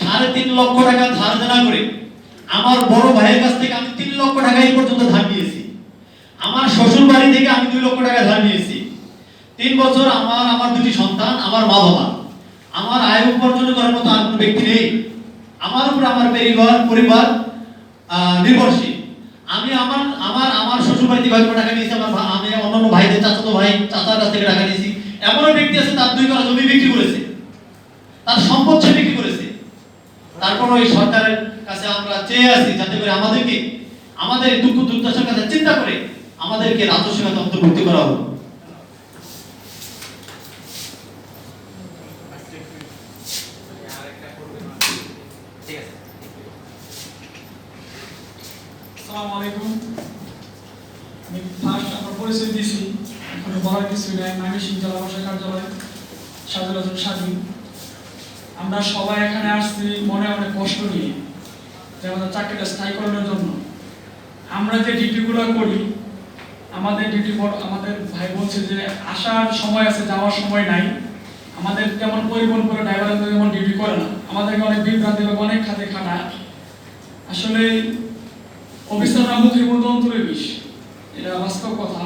সাড়ে তিন লক্ষ টাকা ধার দেনা করে আমার বড় ভাইয়ের কাছ থেকে আমি তিন লক্ষ পর্যন্ত ধার নিয়েছি। আমার শ্বশুর বাড়ি থেকে আমি দুই লক্ষ টাকা ধার নিয়েছি। তিন বছর আমার আমার দুটি সন্তান, আমার মা বাবা। আমার আয় উপার্জন করার মতো আর কোনো ব্যক্তি নেই। আমার উপর আমার পরিবার পরিবার নির্ভরশীল। আমি আমার আমার আমার শ্বশুর বাড়িতে কয়েক টাকা নিয়েছি, আমার আমি অন্যান্য ভাইদের ভাই, চাচার কাছ থেকে টাকা নিয়েছি। এমনও ব্যক্তি আছে, তার দুই জমি বিক্রি করেছে। তার সম্পদ সে বিক্রি করেছে তারপর ওই সরকারের কাছে আমরা চেয়ে আছি যাতে করে আমাদেরকে, আমাদের এই দুঃখ দুর্দশার কথা চিন্তা করে আমাদেরকে রাজস্ব খাতে অন্তর্ভুক্তি করা হোক। আমি ফার্স্ট আমার পরিচয় দিয়েছি। এখানে বলার কিছু নাই। ময়মনসিংহ জেলা প্রশাসক কার্যালয় সাজুল সাজু আমরা সবাই এখানে আসছি, মনে অনেক কষ্ট নিয়ে। যে আমাদের চাকরিটা স্থায়ীকরণের জন্য। আমরা যে ডিউটিগুলো করি, আমাদের ডিউটি আমাদের ভাই বলছে যে আসার সময় আছে, যাওয়ার সময় নাই। আমাদের যেমন পরিবহন করে ড্রাইভাররা যেমন ডিউটি করে না। আমাদেরকে অনেক বিভ্রান্তি এবং অনেক খাতে খাটায় আসলে অফিসাররা মুখের মধ্যে অন্তরে বিষ। এটা বাস্তব কথা।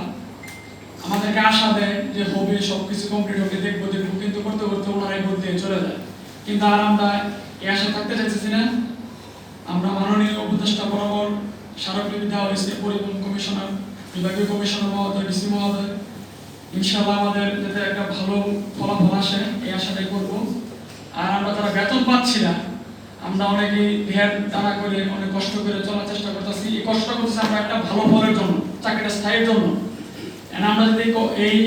আমাদেরকে আশা দেয় যে হবে, সবকিছু কমপ্লিট হবে, দেখব দেখব কিন্তু করতে করতে ওনারাই বলতে চলে যায়। কিন্তু আর আমরা এই আশা থাকতে চাইতেছি না। আমরা মাননীয় উপদেষ্টা বরাবর স্মারকলিপি দেওয়া হয়েছে পরিবহন কমিশনার, বিভাগীয় কমিশনার মহোদয়, ডিসি মহোদয়। ইনশাআল্লাহ আমাদের যাতে একটা ভালো ফলাফল আসে, এই আশাটাই করব। আর আমরা তারা বেতন পাচ্ছি না, আমরা অনেকেই ধ্যান টানা করে, অনেক কষ্ট করে চলার চেষ্টা করতেছি। এই কষ্ট করতেছি আমরা একটা ভালো ফলের জন্য, চাকরিটা স্থায়ীর জন্য। আমরা যদি এই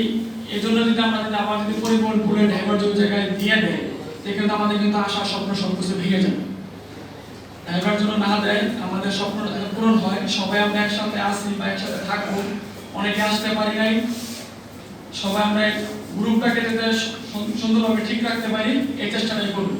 এই জন্য যদি আমরা যদি আবার যদি পরিবহন ভুলে ড্রাইভার যে জায়গায় দিয়ে দেয় সেক্ষেত্রে আমাদের কিন্তু আশা স্বপ্ন সব কিছু ভেঙে যাবে। ড্রাইভার জন্য না দেয়, আমাদের স্বপ্ন পূরণ হয়, সবাই আমরা একসাথে আসি বা একসাথে থাকব, অনেকে আসতে পারি নাই, সবাই আমরা গ্রুপটাকে যাতে সুন্দরভাবে ঠিক রাখতে পারি, এই চেষ্টাটাই করব।